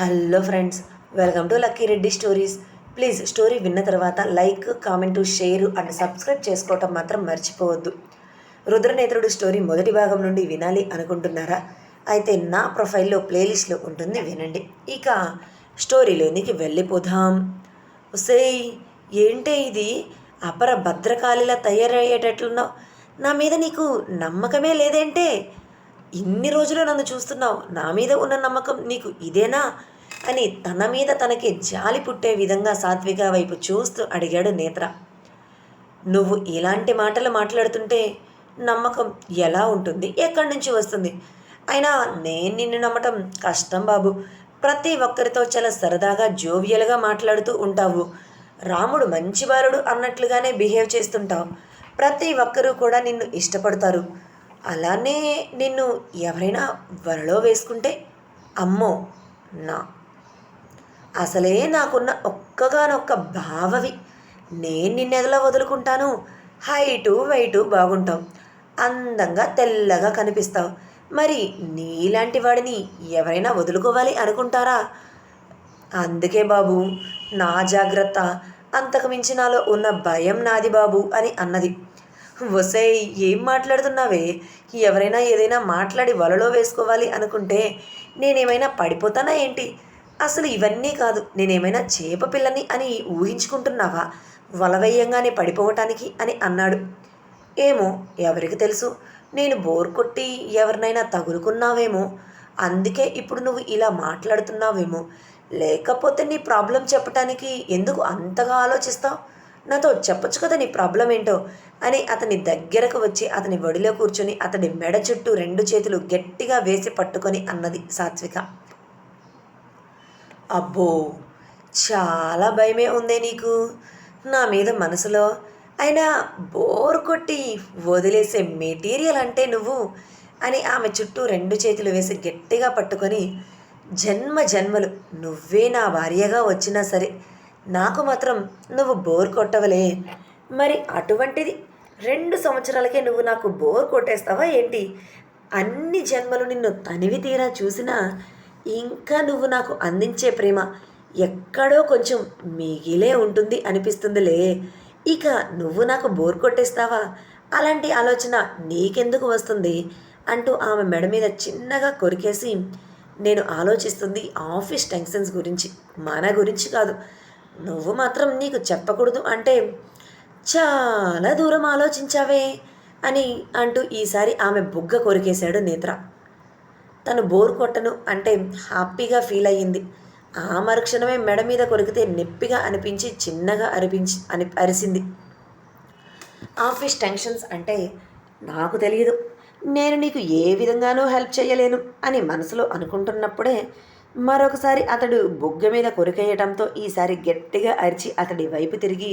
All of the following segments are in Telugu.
Hello friends welcome to lucky Reddy stories. Please story విన్న తర్వాత like comment share and subscribe చేసుకోవటం మాత్రం మర్చిపోవద్దు. రుద్రనేత్రుడు స్టోరీ మొదటి భాగం నుండి వినాలి అనుకుంటున్నారా? అయితే నా ప్రొఫైల్లో ప్లేలిస్ట్లో ఉంటుంది వినండి. ఇక స్టోరీలోనికి వెళ్ళిపోదాం. ఒసేయ్ ఏంటే ఇది? అపర భద్రకాళిలా తయారయ్యేటట్లున్నావు? నా మీద నీకు నమ్మకమే లేదేంటే? ఇన్ని రోజులు నన్ను చూస్తున్నావు నా మీద ఉన్న నమ్మకం నీకు ఇదేనా? అని తన మీద తనకి జాలి పుట్టే విధంగా సాత్విక వైపు చూస్తూ అడిగాడు నేత్ర. నువ్వు ఇలాంటి మాటలు మాట్లాడుతుంటే నమ్మకం ఎలా ఉంటుంది? ఎక్కడి నుంచి వస్తుంది? అయినా నేను నిన్ను నమ్మటం కష్టం బాబు. ప్రతి ఒక్కరితో చాలా సరదాగా జోవియల్గా మాట్లాడుతూ ఉంటావు. రాముడు మంచి బాలుడు అన్నట్లుగానే బిహేవ్ చేస్తుంటావు. ప్రతి ఒక్కరూ కూడా నిన్ను ఇష్టపడతారు. అలానే నిన్ను ఎవరైనా వరలో వేసుకుంటే అమ్మో నా. అసలే నాకున్న ఒక్కగానొక్క భావవి. నేను నిన్నెదలా వదులుకుంటాను. Height weight బాగుంటావు. అందంగా తెల్లగా కనిపిస్తావు. మరి నీలాంటి వాడిని ఎవరైనా వదులుకోవాలి అనుకుంటారా? అందుకే బాబు నా జాగ్రత్త. అంతకు మించి నాలో ఉన్న భయం నాది బాబు అని అన్నది. వసే ఏం మాట్లాడుతున్నావే? ఎవరైనా ఏదైనా మాట్లాడి వలలో వేసుకోవాలి అనుకుంటే నేనేమైనా పడిపోతానా ఏంటి? అసలు ఇవన్నీ కాదు నేనేమైనా చేప పిల్లని అని ఊహించుకుంటున్నావా? వల వేయంగానే పడిపోవటానికి అని అన్నాడు. ఏమో ఎవరికి తెలుసు? నేను బోర్ కొట్టి ఎవరినైనా తగులుకున్నావేమో? అందుకే ఇప్పుడు నువ్వు ఇలా మాట్లాడుతున్నావేమో? లేకపోతే నీ ప్రాబ్లం చెప్పటానికి ఎందుకు అంతగా ఆలోచిస్తావు? నాతో చెప్పొచ్చు కదా నీ ప్రాబ్లం ఏంటో అని అతని దగ్గరకు వచ్చి అతని ఒడిలో కూర్చొని అతని మెడ చుట్టూ రెండు చేతులు గట్టిగా వేసి పట్టుకొని అన్నది సాత్విక. అబ్బో చాలా భయమే ఉందే నీకు. నా మీద మనసులో అయినా బోర్ కొట్టి వదిలేసే మెటీరియల్ అంటే నువ్వు అని ఆమె చుట్టూ రెండు చేతులు వేసి గట్టిగా పట్టుకొని జన్మ జన్మలు నువ్వే నా భార్యగా వచ్చినా సరే నాకు మాత్రం నువ్వు బోర్ కొట్టవలే. మరి అటువంటిది రెండు సంవత్సరాలకే నువ్వు నాకు బోర్ కొట్టేస్తావా ఏంటి? అన్ని జన్మలు నిన్ను తనివి తీరా చూసినా ఇంకా నువ్వు నాకు అందించే ప్రేమ ఎక్కడో కొంచెం మిగిలే ఉంటుంది అనిపిస్తుందిలే. ఇక నువ్వు నాకు బోర్ కొట్టేస్తావా? అలాంటి ఆలోచన నీకెందుకు వస్తుంది? అంటూ ఆమె మెడ మీద చిన్నగా కొరికేసి నేను ఆలోచిస్తుంది ఆఫీస్ టెన్షన్స్ గురించి మన గురించి కాదు. నువ్వు మాత్రం నీకు చెప్పకూడదు అంటే చాలా దూరం ఆలోచించావే అని అంటూ ఈసారి ఆమె బుగ్గ కొరికేశాడు నేత్ర. తను బోర్ కొట్టను అంటే హ్యాపీగా ఫీల్ అయ్యింది. ఆ మరుక్షణమే మెడ మీద కొరికితే నొప్పిగా అనిపించి చిన్నగా అనిపించి అని అరిసింది. ఆఫీస్ టెన్షన్స్ అంటే నాకు తెలియదు. నేను నీకు ఏ విధంగానూ హెల్ప్ చేయలేను అని మనసులో అనుకుంటున్నప్పుడే మరొకసారి అతడు బుగ్గ మీద కొరికేయటంతో ఈసారి గట్టిగా అరిచి అతడి వైపు తిరిగి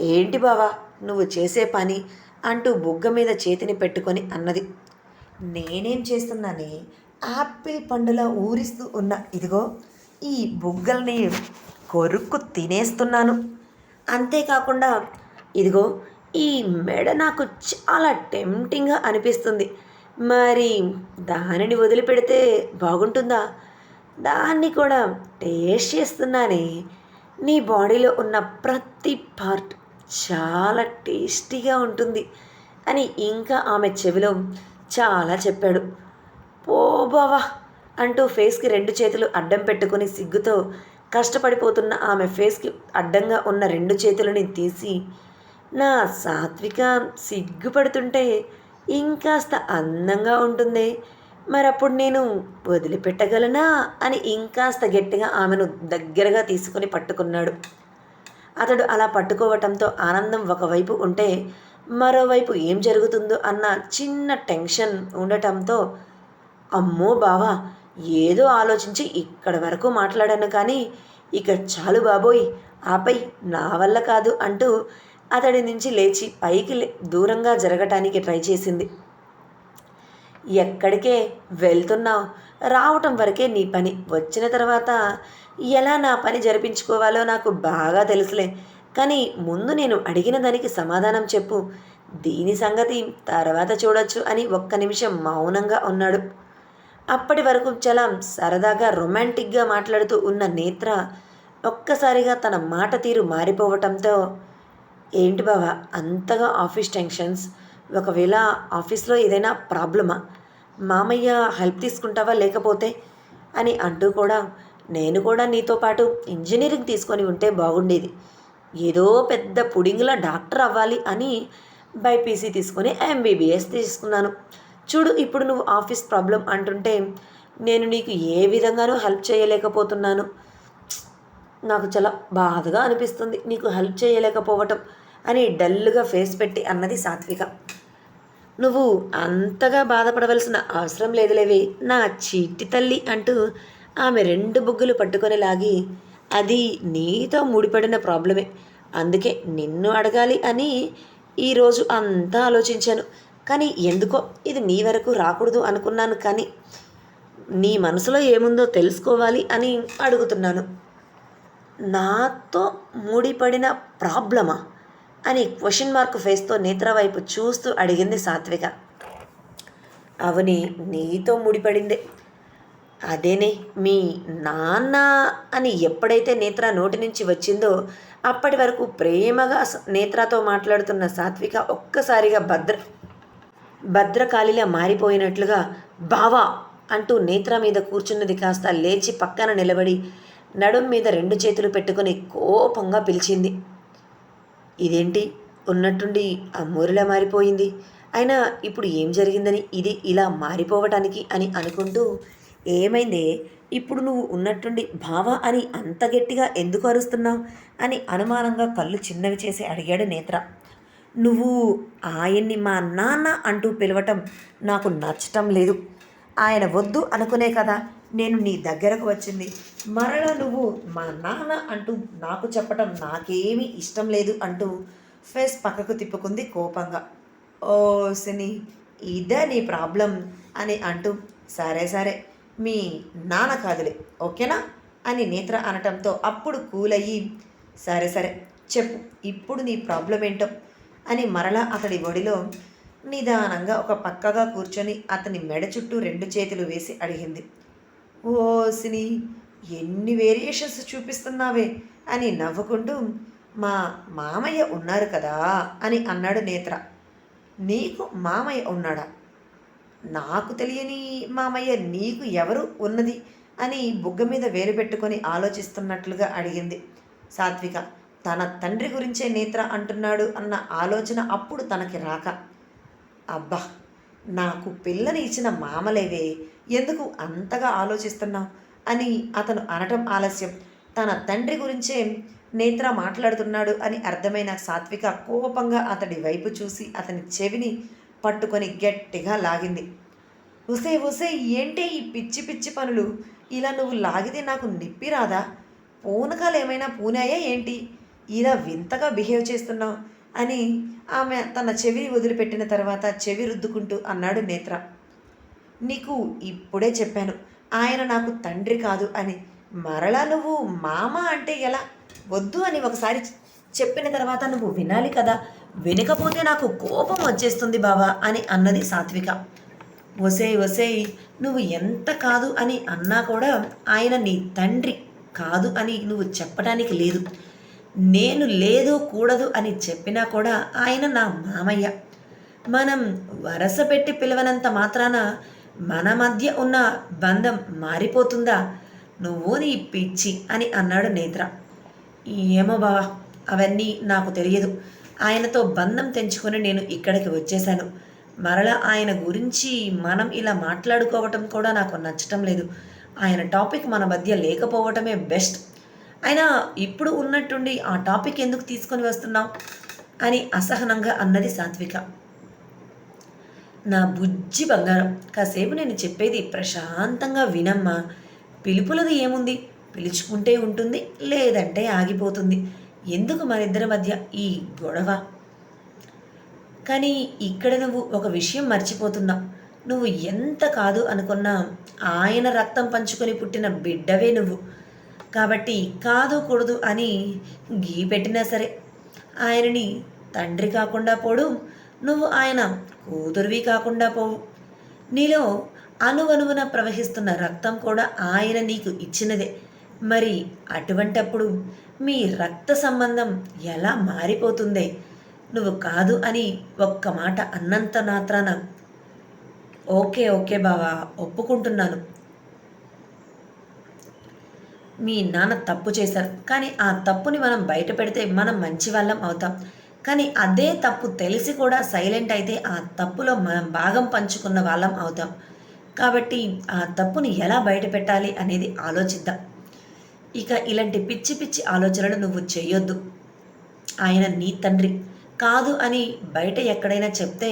ఏంటి బావా నువ్వు చేసే పని? అంటూ బుగ్గ మీద చేతిని పెట్టుకొని అన్నది. నేనేం చేస్తున్నానే? యాపిల్ పండులా ఊరిస్తూ ఉన్న. ఇదిగో ఈ బుగ్గల్ని కొరుక్కు తినేస్తున్నాను. అంతేకాకుండా ఇదిగో ఈ మెడ నాకు చాలా టెంప్టింగ్గా అనిపిస్తుంది. మరి దానిని వదిలిపెడితే బాగుంటుందా? దాన్ని కూడా టేస్ట్ చేస్తున్నానే. నీ బాడీలో ఉన్న ప్రతి పార్ట్ చాలా టేస్టీగా ఉంటుంది అని ఇంకా ఆమె చెవిలో చాలా చెప్పాడు. పో బావా అంటూ ఫేస్కి రెండు చేతులు అడ్డం పెట్టుకుని సిగ్గుతో కష్టపడిపోతున్న ఆమె ఫేస్కి అడ్డంగా ఉన్న రెండు చేతులని తీసి నా సాత్విక సిగ్గుపడుతుంటే ఇంకాస్త అందంగా ఉంటుంది. మరప్పుడు నేను వదిలిపెట్టగలనా అని ఇంకాస్త గట్టిగా ఆమెను దగ్గరగా తీసుకొని పట్టుకున్నాడు. అతడు అలా పట్టుకోవటంతో ఆనందం ఒకవైపు ఉంటే మరోవైపు ఏం జరుగుతుందో అన్న చిన్న టెన్షన్ ఉండటంతో అమ్మో బావా ఏదో ఆలోచించి ఇక్కడి వరకు మాట్లాడాను కానీ ఇక చాలు బాబోయ్ ఆపై నా వల్ల కాదు అంటూ అతడి నుంచి లేచి పైకి దూరంగా జరగటానికి ట్రై చేసింది. ఎక్కడికే వెళ్తున్నావు రావటం వరకే నీ పని. వచ్చిన తర్వాత ఎలా నా పని జరిపించుకోవాలో నాకు బాగా తెలుసులే. కానీ ముందు నేను అడిగిన దానికి సమాధానం చెప్పు. దీని సంగతి తర్వాత చూడొచ్చు అని ఒక్క నిమిషం మౌనంగా ఉన్నాడు. అప్పటి వరకు చాలా సరదాగా రొమాంటిక్గా మాట్లాడుతూ ఉన్న నేత్ర ఒక్కసారిగా తన మాట తీరు మారిపోవటంతో ఏంటి బావా అంతగా ఆఫీస్ టెన్షన్స్ ఒకవేళ ఆఫీస్లో ఏదైనా ప్రాబ్లమా? మామయ్య హెల్ప్ తీసుకుంటావా లేకపోతే? అని అంటూ కూడా నేను కూడా నీతో పాటు ఇంజనీరింగ్ తీసుకొని ఉంటే బాగుండేది. ఏదో పెద్ద పుడింగ్లో డాక్టర్ అవ్వాలి అని బైపీసీ తీసుకొని ఎంబీబీఎస్ తీసుకున్నాను. చూడు ఇప్పుడు నువ్వు ఆఫీస్ ప్రాబ్లం అంటుంటే నేను నీకు ఏ విధంగానూ హెల్ప్ చేయలేకపోతున్నాను. నాకు చాలా బాధగా అనిపిస్తుంది నీకు హెల్ప్ చేయలేకపోవటం. అని డల్గా ఫేస్ పెట్టి అన్నది సాత్విక. నువ్వు అంతగా బాధపడవలసిన అవసరం లేదులేవి నా చీటి తల్లి అంటూ ఆమె రెండు బుగ్గులు పట్టుకొని లాగి అది నీతో ముడిపడిన ప్రాబ్లమే అందుకే నిన్ను అడగాలి అని ఈరోజు అంతా ఆలోచించాను. కానీ ఎందుకో ఇది నీ వరకు రాకూడదు అనుకున్నాను కానీ నీ మనసులో ఏముందో తెలుసుకోవాలి అని అడుగుతున్నాను. నాతో ముడిపడిన ప్రాబ్లమా? అని క్వశ్చన్ మార్క్ ఫేస్తో నేత్ర వైపు చూస్తూ అడిగింది సాత్విక. అవని నీతో ముడిపడిందే. అదేనే మీ నాన్న అని ఎప్పుడైతే నేత్ర నోటి నుంచి వచ్చిందో అప్పటి వరకు ప్రేమగా నేత్రతో మాట్లాడుతున్న సాత్విక ఒక్కసారిగా భద్ర భద్రకాళిలా మారిపోయినట్లుగా బావా అంటూ నేత్ర మీద కూర్చున్నది కాస్త లేచి పక్కన నిలబడి నడుం మీద రెండు చేతులు పెట్టుకుని కోపంగా పిలిచింది. ఇదేంటి? ఉన్నట్టుండి అమ్మూరిలా మారిపోయింది. అయినా ఇప్పుడు ఏం జరిగిందని ఇది ఇలా మారిపోవటానికి అని అనుకుంటూ ఏమైందే? ఇప్పుడు నువ్వు ఉన్నట్టుండి భావ అని అంత గట్టిగా ఎందుకు అరుస్తున్నావు? అని అనుమానంగా కళ్ళు చిన్నవి చేసి అడిగాడు నేత్ర. నువ్వు ఆయన్ని మా నాన్న అంటూ పిలవటం నాకు నచ్చటం లేదు. ఆయన వద్దు అనుకునే కదా. నేను నీ దగ్గరకు వచ్చింది. మరలా నువ్వు మా నాన్న అంటూ నాకు చెప్పటం నాకేమీ ఇష్టం లేదు అంటూ ఫేస్ పక్కకు తిప్పుకుంది కోపంగా. ఓ సిని ఇదే నీ ప్రాబ్లం అని అంటూ సరే సరే మీ నాన్న కాదులే ఓకేనా? అని నేత్ర అనటంతో అప్పుడు కూల్ అయ్యి సరే సరే చెప్పు ఇప్పుడు నీ ప్రాబ్లం ఏంటో? అని మరలా అతడి ఒడిలో నిదానంగా ఒక పక్కగా కూర్చొని అతని మెడ చుట్టూ రెండు చేతులు వేసి అడిగింది. ఓ సిని ఎన్ని వేరియేషన్స్ చూపిస్తున్నావే అని నవ్వుకుంటూ మా మామయ్య ఉన్నారు కదా అని అన్నాడు నేత్ర. నీకు మామయ్య ఉన్నాడా? నాకు తెలియని మామయ్య నీకు ఎవరు ఉన్నది అని బుగ్గ మీద వేలు పెట్టుకొని ఆలోచిస్తున్నట్లుగా అడిగింది. సాత్విక తన తండ్రి గురించే నేత్ర అంటున్నాడు అన్న ఆలోచన అప్పుడు తనకి రాక. అబ్బా నాకు పిల్లని ఇచ్చిన మామలేవే? ఎందుకు అంతగా ఆలోచిస్తున్నావు? అని అతను అనటం ఆలస్యం. తన తండ్రి గురించే నేత్ర మాట్లాడుతున్నాడు అని అర్థమైన సాత్విక కోపంగా అతడి వైపు చూసి అతని చెవిని పట్టుకొని గట్టిగా లాగింది. ఉసే ఉసే ఏంటి ఈ పిచ్చి పిచ్చి పనులు? ఇలా నువ్వు లాగితే నాకు నిప్పి రాదా పూనకాలు ఏమైనా పూనాయా ఏంటి? ఇలా వింతగా బిహేవ్ చేస్తున్నావు? అని ఆమె తన చెవిని వదిలిపెట్టిన తర్వాత చెవి రుద్దుకుంటూ అన్నాడు నేత్ర. నీకు ఇప్పుడే చెప్పాను ఆయన నాకు తండ్రి కాదు అని. మరలా నువ్వు మామ అంటే ఎలా? వద్దు అని ఒకసారి చెప్పిన తర్వాత నువ్వు వినాలి కదా. వినకపోతే నాకు కోపం వచ్చేస్తుంది బావా అని అన్నది సాత్విక. ఒసేయ్ ఒసేయ్ నువ్వు ఎంత కాదు అని అన్నా కూడా ఆయన నీ తండ్రి కాదు అని నువ్వు చెప్పడానికి లేదు. నేను లేదు కూడదు అని చెప్పినా కూడా ఆయన నా మామయ్య. మనం వరస పెట్టి పిలవనంత మాత్రాన మన మధ్య ఉన్న బంధం మారిపోతుందా? నువ్వు నీ పిచ్చి అని అన్నాడు నేత్ర. ఏమో బావా అవన్నీ నాకు తెలియదు. ఆయనతో బంధం తెంచుకొని నేను ఇక్కడికి వచ్చేశాను. మరలా ఆయన గురించి మనం ఇలా మాట్లాడుకోవటం కూడా నాకు నచ్చటం లేదు. ఆయన టాపిక్ మన మధ్య లేకపోవటమే బెస్ట్. అయినా ఇప్పుడు ఉన్నట్టుండి ఆ టాపిక్ ఎందుకు తీసుకొని వస్తున్నావు? అని అసహనంగా అన్నది సాత్విక. నా బుజ్జి బంగారం కాసేపు నేను చెప్పేది ప్రశాంతంగా వినమ్మా. పిలుపులది ఏముంది? పిలుచుకుంటే ఉంటుంది లేదంటే ఆగిపోతుంది. ఎందుకు మనిద్దరి మధ్య ఈ గొడవ? కానీ ఇక్కడ నువ్వు ఒక విషయం మర్చిపోతున్నావు నువ్వు ఎంత కాదు అనుకున్నా ఆయన రక్తం పంచుకొని పుట్టిన బిడ్డవే నువ్వు. కాబట్టి కాదు కూడదు అని గీ పెట్టినా సరే. ఆయనని తండ్రి కాకుండా పోడు నువ్వు ఆయన కూతురువి కాకుండా పోవు. నీలో అనువనువున ప్రవహిస్తున్న రక్తం కూడా ఆయన నీకు ఇచ్చినదే. మరి అటువంటప్పుడు మీ రక్త సంబంధం ఎలా మారిపోతుందే? నువ్వు కాదు అని ఒక్క మాట అన్నంత మాత్రాన ఓకే ఓకే బావా ఒప్పుకుంటున్నాను. మీ నాన్న తప్పు చేశారు. కానీ ఆ తప్పుని మనం బయట పెడితే మనం మంచి వాళ్ళం అవుతాం. కానీ అదే తప్పు తెలిసి కూడా సైలెంట్ అయితే ఆ తప్పులో మనం భాగం పంచుకున్న వాళ్ళం అవుతాం. కాబట్టి ఆ తప్పుని ఎలా బయట పెట్టాలి అనేది ఆలోచిద్దాం. ఇక ఇలాంటి పిచ్చి పిచ్చి ఆలోచనలు నువ్వు చేయొద్దు. ఆయన నీ తండ్రి కాదు అని బయట ఎక్కడైనా చెప్తే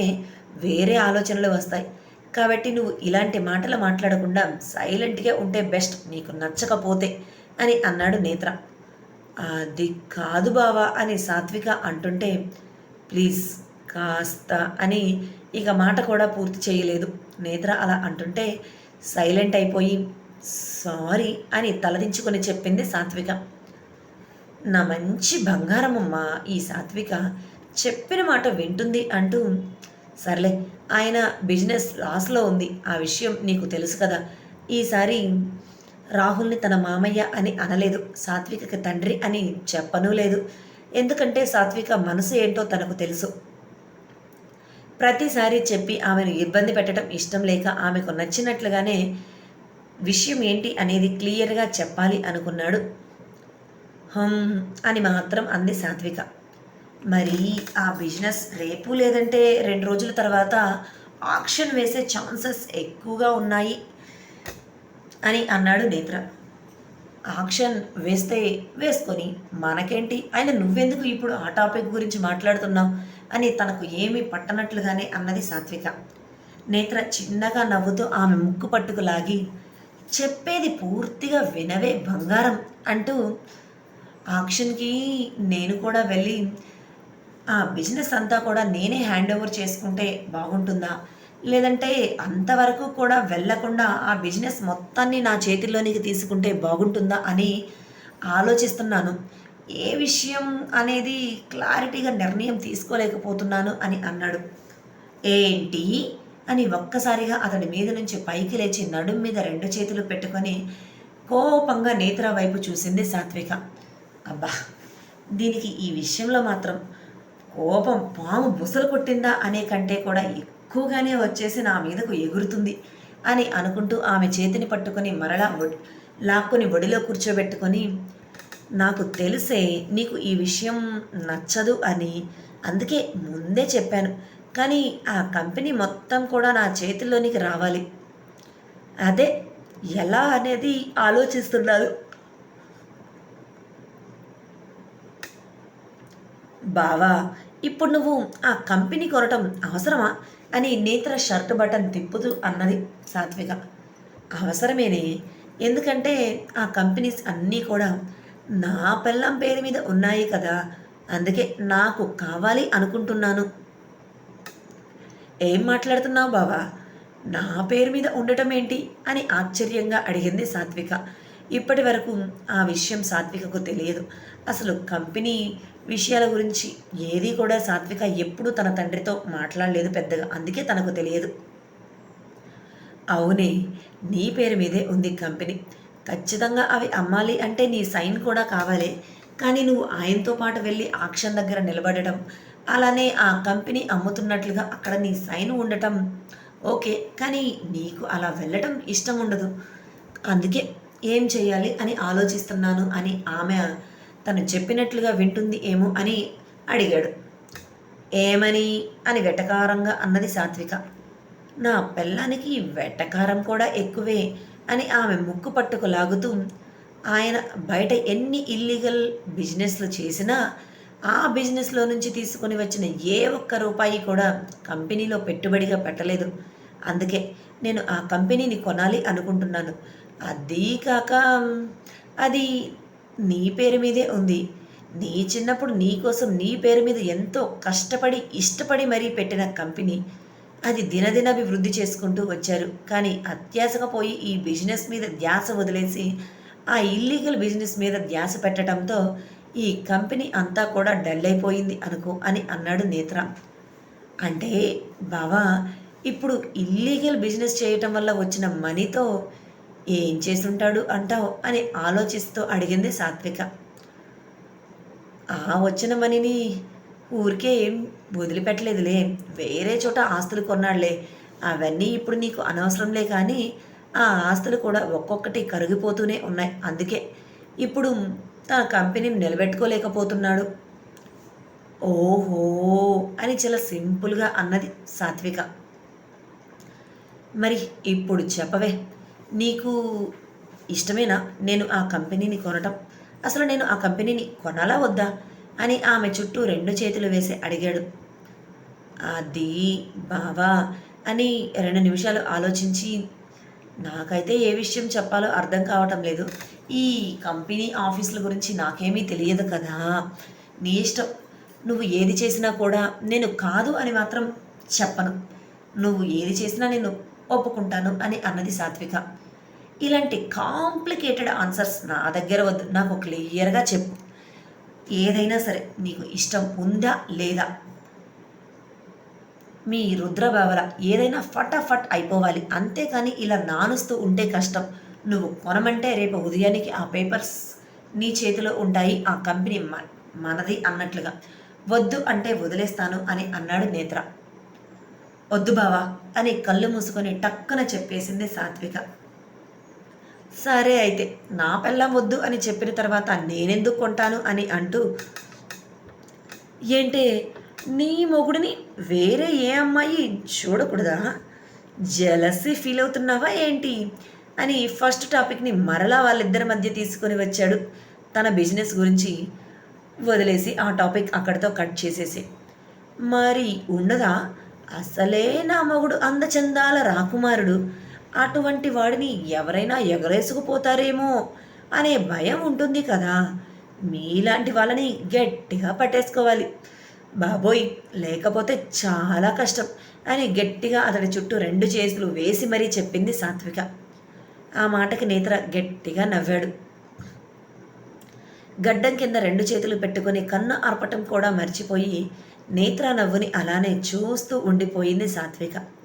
వేరే ఆలోచనలు వస్తాయి. కాబట్టి నువ్వు ఇలాంటి మాటలు మాట్లాడకుండా సైలెంట్గా ఉంటే బెస్ట్. నీకు నచ్చకపోతే అని అన్నాడు నేత్ర. అది కాదు బావా అని సాత్విక అంటుంటే ప్లీజ్ కాస్త అని ఇక మాట కూడా పూర్తి చేయలేదు. నేత్ర అలా అంటుంటే సైలెంట్ అయిపోయి సారీ అని తలదించుకొని చెప్పింది సాత్విక. నా మంచి బంగారమమ్మ ఈ సాత్విక చెప్పిన మాట వింటుంది అంటూ సర్లే ఆయన బిజినెస్ లాస్లో ఉంది. ఆ విషయం నీకు తెలుసు కదా. ఈసారి రాహుల్ని తన మామయ్య అని అనలేదు. సాత్వికకి తండ్రి అని చెప్పనూ లేదు. ఎందుకంటే సాత్విక మనసు ఏంటో తనకు తెలుసు. ప్రతిసారి చెప్పి ఆమెను ఇబ్బంది పెట్టడం ఇష్టం లేక ఆమెకు నచ్చినట్లుగానే విషయం ఏంటి అనేది క్లియర్గా చెప్పాలి అనుకున్నాడు. హమ్ అని మాత్రం అంది సాత్విక. మరి ఆ బిజినెస్ రేపు లేదంటే రెండు రోజుల తర్వాత ఆక్షన్ వేసే ఛాన్సెస్ ఎక్కువగా ఉన్నాయి. అని అన్నాడు నేత్ర. ఆక్షన్ వేస్తే వేసుకొని మనకేంటి? ఆయన నువ్వెందుకు ఇప్పుడు ఆ టాపిక్ గురించి మాట్లాడుతున్నావు? అని తనకు ఏమీ పట్టనట్లుగానే అన్నది సాత్విక. నేత్ర చిన్నగా నవ్వుతూ ఆమె ముక్కు పట్టుకు లాగి చెప్పేది పూర్తిగా వినవే బంగారం అంటూ ఆక్షన్కి నేను కూడా వెళ్ళి ఆ బిజినెస్ అంతా కూడా నేనే హ్యాండ్ ఓవర్ చేసుకుంటే బాగుంటుందా? లేదంటే అంతవరకు కూడా వెళ్ళకుండా ఆ బిజినెస్ మొత్తాన్ని నా చేతిలోనికి తీసుకుంటే బాగుంటుందా అని ఆలోచిస్తున్నాను. ఏ విషయం అనేది క్లారిటీగా నిర్ణయం తీసుకోలేకపోతున్నాను అని అన్నాడు. ఏంటి? అని ఒక్కసారిగా అతడి మీద నుంచి పైకి లేచి నడుం మీద రెండు చేతులు పెట్టుకొని కోపంగా నేత్ర వైపు చూసింది సాత్విక. అబ్బా! దీనికి ఈ విషయంలో మాత్రం కోపం పాము బుసలు కొట్టిందా అనే కంటే కూడా ఎక్కువగానే వచ్చేసి నా మీదకు ఎగురుతుంది అని అనుకుంటూ ఆమె చేతిని పట్టుకొని మరలా లాక్కుని ఒడిలో కూర్చోబెట్టుకొని నాకు తెలిసే నీకు ఈ విషయం నచ్చదు అని అందుకే ముందే చెప్పాను. కానీ ఆ కంపెనీ మొత్తం కూడా నా చేతిలోనికి రావాలి. అదే ఎలా అనేది ఆలోచిస్తున్నాను బావా ఇప్పుడు నువ్వు ఆ కంపెనీ కొనటం అవసరమా? అని నేత్ర షర్ట్ బటన్ తిప్పుతూ అన్నది సాత్విక. అవసరమేనే. ఎందుకంటే ఆ కంపెనీస్ అన్నీ కూడా నా పిల్లం పేరు మీద ఉన్నాయి కదా. అందుకే నాకు కావాలి అనుకుంటున్నాను. ఏం మాట్లాడుతున్నావు బావా? నా పేరు మీద ఉండటం ఏంటి? అని ఆశ్చర్యంగా అడిగింది సాత్విక. ఇప్పటి వరకు ఆ విషయం సాత్వికకు తెలియదు. అసలు కంపెనీ విషయాల గురించి ఏది కూడా సాత్విక ఎప్పుడూ తన తండ్రితో మాట్లాడలేదు పెద్దగా. అందుకే తనకు తెలియదు. అవునే నీ పేరు మీదే ఉంది కంపెనీ. ఖచ్చితంగా అవి అమ్మాలి అంటే నీ సైన్ కూడా కావాలి. కానీ నువ్వు ఆయనతో పాటు వెళ్ళి ఆక్షన్ దగ్గర నిలబడటం అలానే ఆ కంపెనీ అమ్ముతున్నట్లుగా అక్కడ నీ సైన్ ఉండటం ఓకే. కానీ నీకు అలా వెళ్ళటం ఇష్టం ఉండదు. అందుకే ఏం చేయాలి అని ఆలోచిస్తున్నాను అని ఆమె తను చెప్పినట్లుగా వింటుంది ఏమో అని అడిగాడు. ఏమని? అని వెటకారంగా అన్నది సాత్విక. నా పిల్లానికి వెటకారం కూడా ఎక్కువే అని ఆమె ముక్కు పట్టుకు లాగుతూ ఆయన బయట ఎన్ని ఇల్లీగల్ బిజినెస్లు చేసినా ఆ బిజినెస్లో నుంచి తీసుకొని వచ్చిన ఏ ఒక్క రూపాయి కూడా కంపెనీలో పెట్టుబడిగా పెట్టలేదు. అందుకే నేను ఆ కంపెనీని కొనాలి అనుకుంటున్నాను. అదీ కాక అది నీ పేరు మీదే ఉంది. నీ చిన్నప్పుడు నీ కోసం నీ పేరు మీద ఎంతో కష్టపడి ఇష్టపడి మరీ పెట్టిన కంపెనీ అది దినదినాభివృద్ధి చేసుకుంటూ వచ్చారు. కానీ అత్యాసగా పోయి ఈ బిజినెస్ మీద ధ్యాస వదిలేసి ఆ ఇల్లీగల్ బిజినెస్ మీద ధ్యాస పెట్టడంతో ఈ కంపెనీ అంతా కూడా డల్ అయిపోయింది అనుకో అని అన్నాడు నేత్ర. అంటే బావా ఇప్పుడు ఇల్లీగల్ బిజినెస్ చేయటం వల్ల వచ్చిన మనీతో ఏం చేసుంటాడు అంటావు అని ఆలోచిస్తూ అడిగింది సాత్విక. ఆ వచ్చిన మనీని ఊరికే ఏం వదిలిపెట్టలేదులే వేరే చోట ఆస్తులు కొన్నాడులే అవన్నీ ఇప్పుడు నీకు అనవసరంలే కానీ ఆ ఆస్తులు కూడా ఒక్కొక్కటి కరిగిపోతూనే ఉన్నాయి అందుకే ఇప్పుడు తన కంపెనీని నిలబెట్టుకోలేకపోతున్నాడు. ఓహో అని చాలా సింపుల్గా అన్నది సాత్విక. మరి ఇప్పుడు చెప్పవే నీకు ఇష్టమేనా? నేను ఆ కంపెనీని కొనటం. అసలు నేను ఆ కంపెనీని కొనాలా వద్దా? అని ఆమె చుట్టూ రెండు చేతులు వేసి అడిగాడు. అది బావా అని రెండు నిమిషాలు ఆలోచించి నాకైతే ఏ విషయం చెప్పాలో అర్థం కావటం లేదు. ఈ కంపెనీ ఆఫీసుల గురించి నాకేమీ తెలియదు కదా. నీ ఇష్టం. నువ్వు ఏది చేసినా కూడా నేను కాదు అని మాత్రం చెప్పను. నువ్వు ఏది చేసినా నేను ఒప్పుకుంటాను అని అన్నది సాత్విక. ఇలాంటి కాంప్లికేటెడ్ ఆన్సర్స్ నా దగ్గర వద్దు. నాకు క్లియర్గా చెప్పు. ఏదైనా సరే నీకు ఇష్టం ఉందా లేదా? మీ రుద్రభావల ఏదైనా ఫటాఫట్ అయిపోవాలి. అంతేకాని ఇలా నానుస్తూ ఉంటే కష్టం. నువ్వు కొనమంటే రేపు ఉదయానికి ఆ పేపర్స్ నీ చేతిలో ఉంటాయి. ఆ కంపెనీ మ- మనది అన్నట్లుగా. వద్దు అంటే వదిలేస్తాను అని అన్నాడు నేత్ర. వద్దు బావా అని కళ్ళు మూసుకొని టక్కున చెప్పేసింది సాత్విక. సరే అయితే నా పెళ్ళం వద్దు అని చెప్పిన తర్వాత నేనెందుకు కొంటాను అని అంటూ ఏంటే నీ మొగుడిని వేరే ఏ అమ్మాయి చూడకూడదా? జలసి ఫీల్ అవుతున్నావా ఏంటి? అని ఫస్ట్ టాపిక్ని మరలా వాళ్ళిద్దరి మధ్య తీసుకొని వచ్చాడు. తన బిజినెస్ గురించి వదిలేసి ఆ టాపిక్ అక్కడితో కట్ చేసేసి మరి ఉండదా అసలే నా మొగుడు అందచందాల రాకుమారుడు. అటువంటి వాడిని ఎవరైనా ఎగరేసుకుపోతారేమో అనే భయం ఉంటుంది కదా. మీలాంటి వాళ్ళని గట్టిగా పట్టేసుకోవాలి. బాబోయ్ లేకపోతే చాలా కష్టం అని గట్టిగా అతడి చుట్టూ రెండు చేతులు వేసి మరీ చెప్పింది సాత్విక. ఆ మాటకి నేత్ర గట్టిగా నవ్వాడు. గడ్డం కింద రెండు చేతులు పెట్టుకొని కన్ను ఆర్పటం కూడా మర్చిపోయి నేత్ర నవ్వుని అలానే చూస్తూ ఉండిపోయింది సాత్విక.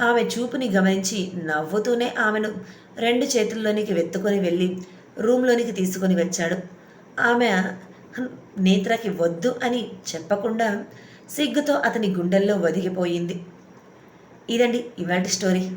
ఆమె చూపుని గమనించి నవ్వుతూనే ఆమెను రెండు చేతుల్లోనికి వెత్తుకొని వెళ్ళి రూమ్లోనికి తీసుకొని వచ్చాడు. ఆమె నేత్రకి వద్దు అని చెప్పకుండా సిగ్గుతో అతని గుండెల్లో ఒదిగిపోయింది. ఇదండి ఇవాటి స్టోరీ.